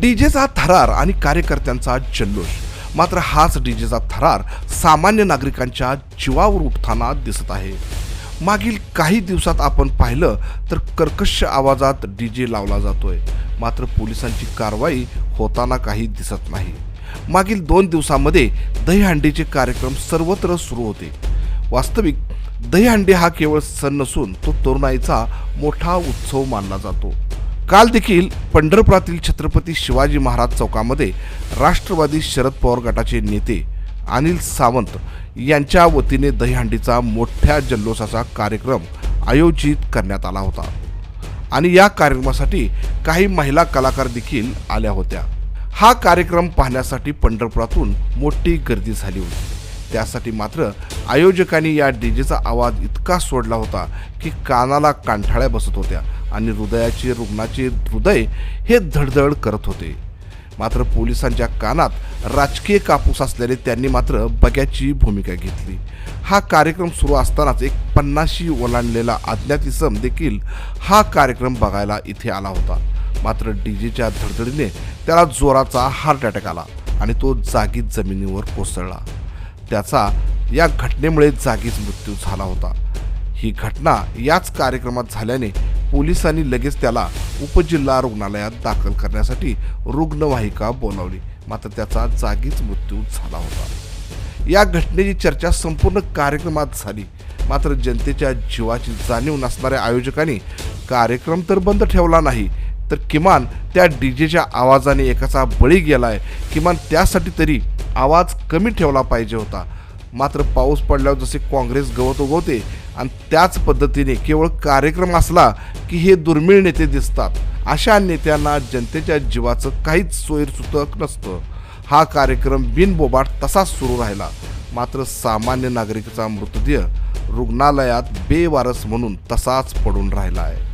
डीजेचा थरार आणि कार्यकर्त्यांचा जल्लोष. मात्र हाच डीजेचा थरार सामान्य नागरिकांच्या जीवावर उठताना दिसत आहे. मागील काही दिवसात आपण पाहिलं तर कर्कश आवाजात डीजे लावला जातोय. मात्र पोलिसांची कारवाई होताना काही दिसत नाही. मागील दोन दिवसामध्ये दहीहंडीचे कार्यक्रम सर्वत्र सुरू होते. वास्तविक दहीहंडी हा केवळ सण नसून तो तरुणाईचा मोठा उत्सव मानला जातो. काल देखील पंढरपुरातील छत्रपती शिवाजी महाराज चौकामध्ये राष्ट्रवादी शरद पवार गटाचे नेते अनिल सावंत यांच्या वतीने दहीहंडीचा मोठ्या जल्लोषाचा कार्यक्रम आयोजित करण्यात आला होता. आणि या कार्यक्रमासाठी काही महिला कलाकार देखील आल्या होत्या. हा कार्यक्रम पाहण्यासाठी पंढरपुरातून मोठी गर्दी झाली होती. त्यासाठी मात्र आयोजकांनी या डीजेचा आवाज इतका सोडला होता की कानाला कांठाळ्या बसत होत्या आणि हृदयाचे रुग्णाचे हृदय हे धडधड करत होते. मात्र पोलिसांच्या कानात राजकीय कापूस असल्याने त्यांनी मात्र बग्याची भूमिका घेतली. हा कार्यक्रम सुरू असतानाच एक पन्नाशी ओलांडलेला अज्ञात इसम देखील हा कार्यक्रम बघायला इथे आला होता. मात्र डीजेच्या धडधडीने त्याला जोराचा हार्ट अटॅक आला आणि तो जागीच जमिनीवर कोसळला. त्याचा या घटनेमुळे जागीच मृत्यू झाला होता. ही घटना याच कार्यक्रमात झाल्याने पोलिसांनी लगेच त्याला उपजिल्हा रुग्णालयात दाखल करण्यासाठी रुग्णवाहिका बोलावली. मात्र त्याचा जागीच मृत्यू झाला होता. या घटनेची चर्चा संपूर्ण कार्यक्रमात झाली. मात्र जनतेच्या जीवाची जाणीव नसणाऱ्या आयोजकांनी कार्यक्रम तर बंद ठेवला नाही तर किमान त्या डीजेच्या आवाजाने एकाचा बळी गेलाय. किमान त्यासाठी तरी आवाज कमी ठेवला पाहिजे होता. मात्र पाऊस पडल्यावर जसे काँग्रेस गवत उगवते आणि त्याच पद्धतीने केवळ कार्यक्रम असला की हे दुर्मिळ नेते दिसतात. अशा नेत्यांना जनतेच्या जीवाचं काहीच सोयीसुतक नसतं. हा कार्यक्रम बिनबोबाट तसाच सुरू राहिला. मात्र सामान्य नागरिकाचा मृतदेह रुग्णालयात बेवारस म्हणून तसाच पडून राहिला आहे